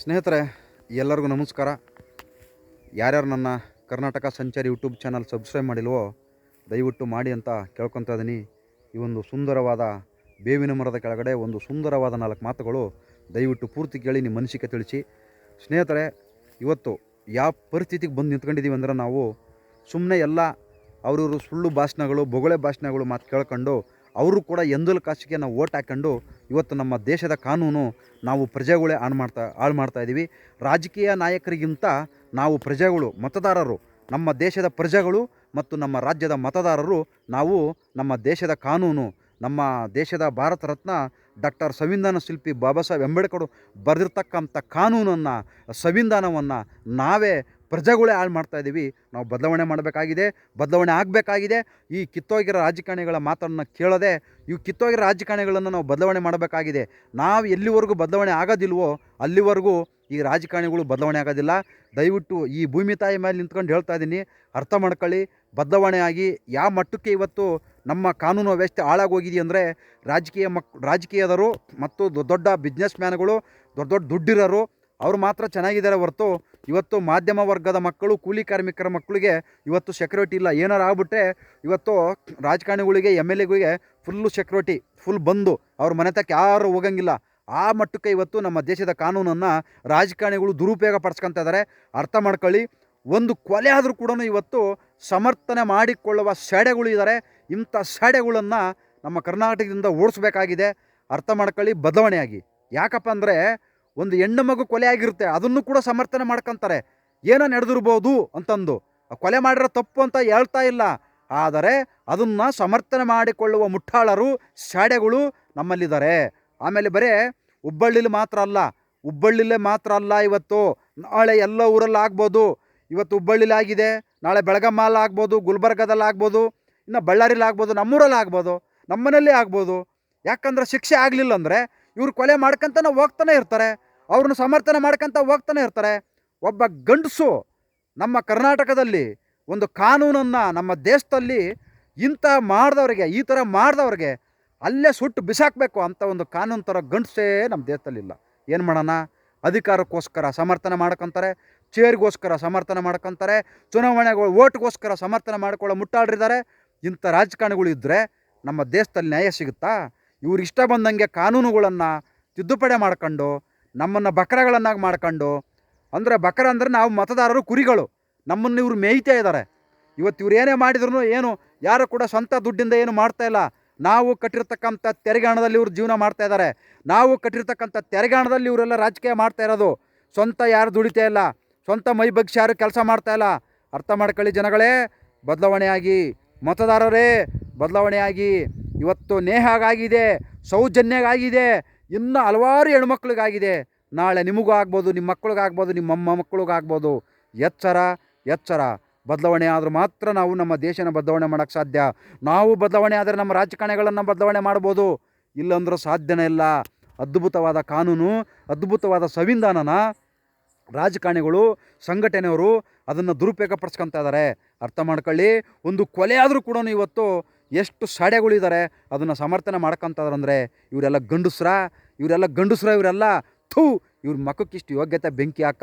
ಸ್ನೇಹಿತರೆ, ಎಲ್ಲರಿಗೂ ನಮಸ್ಕಾರ. ಯಾರ್ಯಾರು ನನ್ನ ಕರ್ನಾಟಕ ಸಂಚಾರಿ ಯೂಟ್ಯೂಬ್ ಚಾನಲ್ ಸಬ್ಸ್ಕ್ರೈಬ್ ಮಾಡಿಲ್ವೋ, ದಯವಿಟ್ಟು ಮಾಡಿ ಅಂತ ಕೇಳ್ಕೊತಾ ಇದ್ದೀನಿ. ಈ ಒಂದು ಸುಂದರವಾದ ಬೇವಿನ ಮರದ ಕೆಳಗಡೆ ಒಂದು ಸುಂದರವಾದ ನಾಲ್ಕು ಮಾತುಗಳು ದಯವಿಟ್ಟು ಪೂರ್ತಿ ಕೇಳಿ ನಿಮ್ಮ ಮನಸ್ಸಿಗೆ ತಿಳಿಸಿ. ಸ್ನೇಹಿತರೆ, ಇವತ್ತು ಯಾವ ಪರಿಸ್ಥಿತಿಗೆ ಬಂದು ನಿಂತ್ಕೊಂಡಿದ್ದೀವಿ ಅಂದ್ರೆ ನಾವು ಸುಮ್ಮನೆ ಎಲ್ಲ ಅವರವರು ಸುಳ್ಳು ಭಾಷಣಗಳು, ಬೊಗಳೆ ಭಾಷಣಗಳು ಮಾತು ಕೇಳ್ಕೊಂಡು ಅವರು ಕೂಡ ಎಂದಲ್ ಕಾಸಿಗೆ ನಾವು ಓಟ್ ಹಾಕ್ಕೊಂಡು ಇವತ್ತು ನಮ್ಮ ದೇಶದ ಕಾನೂನು ನಾವು ಪ್ರಜೆಗಳೇ ಹಾಳು ಮಾಡ್ತಾ ಹಾಳು ಮಾಡ್ತಾ ಇದ್ದೀವಿ ರಾಜಕೀಯ ನಾಯಕರಿಗಿಂತ ನಾವು ಪ್ರಜೆಗಳು, ಮತದಾರರು, ನಮ್ಮ ದೇಶದ ಪ್ರಜೆಗಳು ಮತ್ತು ನಮ್ಮ ರಾಜ್ಯದ ಮತದಾರರು ನಾವು ನಮ್ಮ ದೇಶದ ಕಾನೂನು, ನಮ್ಮ ದೇಶದ ಭಾರತ ರತ್ನ ಡಾಕ್ಟರ್ ಸಂವಿಧಾನ ಶಿಲ್ಪಿ ಬಾಬಾ ಸಾಹೇಬ್ ಅಂಬೇಡ್ಕರ್ ಬರೆದಿರ್ತಕ್ಕಂಥ ಕಾನೂನನ್ನು, ಸಂವಿಧಾನವನ್ನು ನಾವೇ ಪ್ರಜೆಗಳೇ ಹಾಳು ಮಾಡ್ತಾ ಇದ್ದೀವಿ ನಾವು ಬದಲಾವಣೆ ಮಾಡಬೇಕಾಗಿದೆ, ಬದಲಾವಣೆ ಆಗಬೇಕಾಗಿದೆ. ಈ ಕಿತ್ತೋಗಿರೋ ರಾಜಕಾರಣಿಗಳ ಮಾತನ್ನು ಕೇಳದೆ ಇವು ಕಿತ್ತೋಗಿರೋ ರಾಜಕಾರಣಿಗಳನ್ನು ನಾವು ಬದಲಾವಣೆ ಮಾಡಬೇಕಾಗಿದೆ. ನಾವು ಎಲ್ಲಿವರೆಗೂ ಬದಲಾವಣೆ ಆಗೋದಿಲ್ವೋ, ಅಲ್ಲಿವರೆಗೂ ಈ ರಾಜಕಾರಣಿಗಳು ಬದಲಾವಣೆ ಆಗೋದಿಲ್ಲ. ದಯವಿಟ್ಟು ಈ ಭೂಮಿ ತಾಯಿ ಮೇಲೆ ನಿಂತ್ಕೊಂಡು ಹೇಳ್ತಾ ಇದ್ದೀನಿ ಅರ್ಥ ಮಾಡ್ಕೊಳ್ಳಿ. ಬದಲಾವಣೆ ಆಗಿ ಯಾವ ಮಟ್ಟಕ್ಕೆ ಇವತ್ತು ನಮ್ಮ ಕಾನೂನು ವ್ಯವಸ್ಥೆ ಹಾಳಾಗೋಗಿದೆ ಅಂದರೆ ರಾಜಕೀಯ ಮಕ್, ರಾಜಕೀಯದವರು ಮತ್ತು ದೊಡ್ಡ ದೊಡ್ಡ ಬಿಸ್ನೆಸ್ ಮ್ಯಾನ್ಗಳು ದೊಡ್ಡ ದೊಡ್ಡ ದುಡ್ಡಿರೋರು, ಅವರು ಮಾತ್ರ ಚೆನ್ನಾಗಿದ್ದಾರೆ ಹೊರತು ಇವತ್ತು ಮಾಧ್ಯಮ ವರ್ಗದ ಮಕ್ಕಳು, ಕೂಲಿ ಕಾರ್ಮಿಕರ ಮಕ್ಕಳಿಗೆ ಇವತ್ತು ಸೆಕ್ಯೂರಿಟಿ ಇಲ್ಲ. ಏನಾರು ಆಗ್ಬಿಟ್ರೆ ಇವತ್ತು ರಾಜಕಾರಣಿಗಳಿಗೆ ಎಂ ಎಲ್ ಎಗಳಿಗೆ ಫುಲ್ಲು ಸೆಕ್ಯೂರಿಟಿ ಫುಲ್ ಬಂದು ಅವ್ರ ಮನೆ ತಕ್ಕ ಯಾರು ಹೋಗಂಗಿಲ್ಲ. ಆ ಮಟ್ಟಕ್ಕೆ ಇವತ್ತು ನಮ್ಮ ದೇಶದ ಕಾನೂನನ್ನು ರಾಜಕಾರಣಿಗಳು ದುರುಪಯೋಗ ಪಡಿಸ್ಕೊತಾ ಇದ್ದಾರೆ ಅರ್ಥ ಮಾಡ್ಕೊಳ್ಳಿ. ಒಂದು ಕೊಲೆ ಆದರೂ ಕೂಡ ಇವತ್ತು ಸಮರ್ಥನೆ ಮಾಡಿಕೊಳ್ಳುವ ಸೆಡೆಗಳು ಇದ್ದಾರೆ ಇಂಥ ಸೆಡೆಗಳನ್ನು ನಮ್ಮ ಕರ್ನಾಟಕದಿಂದ ಓಡಿಸ್ಬೇಕಾಗಿದೆ. ಅರ್ಥ ಮಾಡ್ಕೊಳ್ಳಿ. ಬದಲಾವಣೆಯಾಗಿ. ಯಾಕಪ್ಪ ಅಂದರೆ ಒಂದು ಹೆಣ್ಣು ಮಗು ಕೊಲೆ ಆಗಿರುತ್ತೆ, ಅದನ್ನು ಕೂಡ ಸಮರ್ಥನೆ ಮಾಡ್ಕೊಂತಾರೆ. ಏನೋ ನಡೆದಿರ್ಬೋದು ಅಂತಂದು. ಕೊಲೆ ಮಾಡಿರೋ ತಪ್ಪು ಅಂತ ಹೇಳ್ತಾ ಇಲ್ಲ. ಆದರೆ ಅದನ್ನು ಸಮರ್ಥನೆ ಮಾಡಿಕೊಳ್ಳುವ ಮುಟ್ಟಾಳರು ಶಾಡೆಗಳು ನಮ್ಮಲ್ಲಿದ್ದಾರೆ. ಆಮೇಲೆ ಬರೇ ಹುಬ್ಬಳ್ಳಿಲಿ ಮಾತ್ರ ಅಲ್ಲ, ಹುಬ್ಬಳ್ಳಿಲೇ ಮಾತ್ರ ಅಲ್ಲ ಇವತ್ತು. ನಾಳೆ ಎಲ್ಲ ಊರಲ್ಲಿ ಆಗ್ಬೋದು. ಇವತ್ತು ಹುಬ್ಬಳ್ಳಿಲಿ ಆಗಿದೆ, ನಾಳೆ ಬೆಳಗಮ್ಮಲ್ಲಿ ಆಗ್ಬೋದು, ಗುಲ್ಬರ್ಗದಲ್ಲಿ ಆಗ್ಬೋದು, ಇನ್ನು ಬಳ್ಳಾರಿಲಿ ಆಗ್ಬೋದು, ನಮ್ಮೂರಲ್ಲಿ ಆಗ್ಬೋದು, ನಮ್ಮನೇಲಿ ಆಗ್ಬೋದು. ಯಾಕಂದ್ರೆ ಶಿಕ್ಷೆ ಆಗಲಿಲ್ಲ ಅಂದರೆ ಇವ್ರು ಕೊಲೆ ಮಾಡ್ಕೊಂತಾನೆ ಹೋಗ್ತಾನೆ ಇರ್ತಾರೆ, ಅವ್ರನ್ನ ಸಮರ್ಥನೆ ಮಾಡ್ಕಂತ ಹೋಗ್ತಾನೆ ಇರ್ತಾರೆ. ಒಬ್ಬ ಗಂಡಸು ನಮ್ಮ ಕರ್ನಾಟಕದಲ್ಲಿ ಒಂದು ಕಾನೂನನ್ನು ನಮ್ಮ ದೇಶದಲ್ಲಿ ಇಂಥ ಮಾಡಿದವ್ರಿಗೆ, ಈ ಥರ ಮಾಡಿದವ್ರಿಗೆ ಅಲ್ಲೇ ಸುಟ್ಟು ಬಿಸಾಕಬೇಕು ಅಂತ ಒಂದು ಕಾನೂನು ಥರ ಗಂಡಸೇ ನಮ್ಮ ದೇಶದಲ್ಲಿಲ್ಲ ಏನು ಮಾಡೋಣ? ಅಧಿಕಾರಕ್ಕೋಸ್ಕರ ಸಮರ್ಥನೆ ಮಾಡ್ಕೊತಾರೆ, ಚೇರ್ಗೋಸ್ಕರ ಸಮರ್ಥನೆ ಮಾಡ್ಕೊತಾರೆ, ಚುನಾವಣೆಗಳು ಓಟ್ಗೋಸ್ಕರ ಸಮರ್ಥನೆ ಮಾಡ್ಕೊಳ್ಳೋ ಮುಟ್ಟಾಡ್ರಿದ್ದಾರೆ. ಇಂಥ ರಾಜಕಾರಣಿಗಳು ಇದ್ದರೆ ನಮ್ಮ ದೇಶದಲ್ಲಿ ನ್ಯಾಯ ಸಿಗುತ್ತಾ? ಇವ್ರು ಇಷ್ಟ ಬಂದಂಗೆ ಕಾನೂನುಗಳನ್ನು ತಿದ್ದುಪಡಿ ಮಾಡ್ಕೊಂಡು, ನಮ್ಮನ್ನು ಬಕರಗಳನ್ನಾಗಿ ಮಾಡ್ಕೊಂಡು, ಅಂದರೆ ಬಕರ ಅಂದರೆ ನಾವು ಮತದಾರರು ಕುರಿಗಳು, ನಮ್ಮನ್ನು ಇವರು ಮೇಯ್ತಾ ಇದ್ದಾರೆ ಇವತ್ತು ಇವ್ರು ಏನೇ ಮಾಡಿದ್ರು ಏನು, ಯಾರು ಕೂಡ ಸ್ವಂತ ದುಡ್ಡಿಂದ ಏನು ಮಾಡ್ತಾ ಇಲ್ಲ. ನಾವು ಕಟ್ಟಿರ್ತಕ್ಕಂಥ ತೆರಿಗೆ ಹಣದಲ್ಲಿ ಇವ್ರು ಜೀವನ ಮಾಡ್ತಾ ಇದ್ದಾರೆ ನಾವು ಕಟ್ಟಿರ್ತಕ್ಕಂಥ ತೆರಿಗೆ ಹಣದಲ್ಲಿ ಇವರೆಲ್ಲ ರಾಜಕೀಯ ಮಾಡ್ತಾ ಇರೋದು. ಸ್ವಂತ ಯಾರು ದುಡಿತಾ ಇಲ್ಲ, ಸ್ವಂತ ಮೈ ಬಗ್ಸಿ ಯಾರು ಕೆಲಸ ಮಾಡ್ತಾ ಇಲ್ಲ. ಅರ್ಥ ಮಾಡ್ಕೊಳ್ಳಿ ಜನಗಳೇ, ಬದಲಾವಣೆಯಾಗಿ ಮತದಾರರೇ, ಬದಲಾವಣೆಯಾಗಿ ಇವತ್ತು ನೇಹಾಗಾಗಿದೆ, ಸೌಜನ್ಯಗಾಗಿದೆ, ಇನ್ನು ಹಲವಾರು ಹೆಣ್ಮಕ್ಳಿಗಾಗಿದೆ. ನಾಳೆ ನಿಮಗೂ ಆಗ್ಬೋದು, ನಿಮ್ಮ ಮಕ್ಕಳಿಗಾಗ್ಬೋದು, ನಿಮ್ಮ ಅಮ್ಮ ಮಕ್ಕಳಿಗಾಗ್ಬೋದು. ಎಚ್ಚರ ಎಚ್ಚರ. ಬದಲಾವಣೆ ಆದರೂ ಮಾತ್ರ ನಾವು ನಮ್ಮ ದೇಶನ ಬದಲಾವಣೆ ಮಾಡೋಕ್ಕೆ ಸಾಧ್ಯ. ನಾವು ಬದಲಾವಣೆ ಆದರೆ ನಮ್ಮ ರಾಜಕಾರಣಿಗಳನ್ನು ಬದಲಾವಣೆ ಮಾಡ್ಬೋದು. ಇಲ್ಲಂದರೂ ಸಾಧ್ಯನೇ ಇಲ್ಲ. ಅದ್ಭುತವಾದ ಕಾನೂನು, ಅದ್ಭುತವಾದ ಸಂವಿಧಾನನ ರಾಜಕಾರಣಿಗಳು, ಸಂಘಟನೆಯವರು ಅದನ್ನು ದುರುಪಯೋಗ ಪಡಿಸ್ಕೊತಾ ಇದ್ದಾರೆ ಅರ್ಥ ಮಾಡ್ಕೊಳ್ಳಿ. ಒಂದು ಕೊಲೆ ಆದರೂ ಕೂಡ ಇವತ್ತು ಎಷ್ಟು ಸಾಡೆಗಳಿದ್ದಾರೆ ಅದನ್ನು ಸಮರ್ಥನೆ ಮಾಡ್ಕೊತಾರೆ ಅಂದರೆ ಇವರೆಲ್ಲ ಗಂಡಸ್ರ ಇವರೆಲ್ಲ ಗಂಡಸ್ರ ಇವರೆಲ್ಲ, ಥೂ, ಇವ್ರ ಮಕ್ಕಕ್ಕಿಷ್ಟು ಯೋಗ್ಯತೆ ಬೆಂಕಿ ಹಾಕ.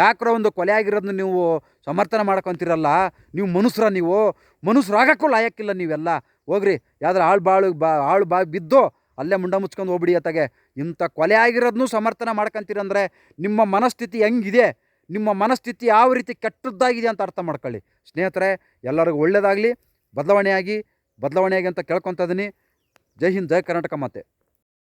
ಯಾಕ್ರ ಒಂದು ಕೊಲೆ ಆಗಿರೋದನ್ನ ನೀವು ಸಮರ್ಥನೆ ಮಾಡ್ಕೊತಿರಲ್ಲ, ನೀವು ಮನುಷ್ಯರ ನೀವು ಮನುಷ್ಯರಾಗಕ್ಕೂ ಲಾಯಕ್ಕಿಲ್ಲ ನೀವೆಲ್ಲ. ಹೋಗ್ರಿ, ಯಾವ್ದಾರು ಆಳು ಬಾಳು ಬಾ, ಆಳು ಬಾ ಬಿದ್ದು, ಅಲ್ಲೇ ಮುಂಡ ಮುಚ್ಕೊಂಡು ಹೋಗ್ಬಿಡಿ ಅತ್ತಾಗೆ. ಇಂಥ ಕೊಲೆ ಆಗಿರೋದನ್ನೂ ಸಮರ್ಥನೆ ಮಾಡ್ಕೊಂತೀರಂದ್ರೆ ನಿಮ್ಮ ಮನಸ್ಥಿತಿ ಹೆಂಗಿದೆ? ನಿಮ್ಮ ಮನಸ್ಥಿತಿ ಯಾವ ರೀತಿ ಕೆಟ್ಟದ್ದಾಗಿದೆ ಅಂತ ಅರ್ಥ ಮಾಡ್ಕೊಳ್ಳಿ. ಸ್ನೇಹಿತರೆ, ಎಲ್ಲರಿಗೂ ಒಳ್ಳೆಯದಾಗಲಿ ಬದಲಾವಣೆಯಾಗಿ ಬದಲಾವಣೆಯಾಗಿ ಅಂತ ಕೇಳ್ಕೊತಾ ಇದ್ದೀನಿ ಜೈ ಹಿಂದ್ ಜೈ ಕರ್ನಾಟಕ ಮಾತೆ.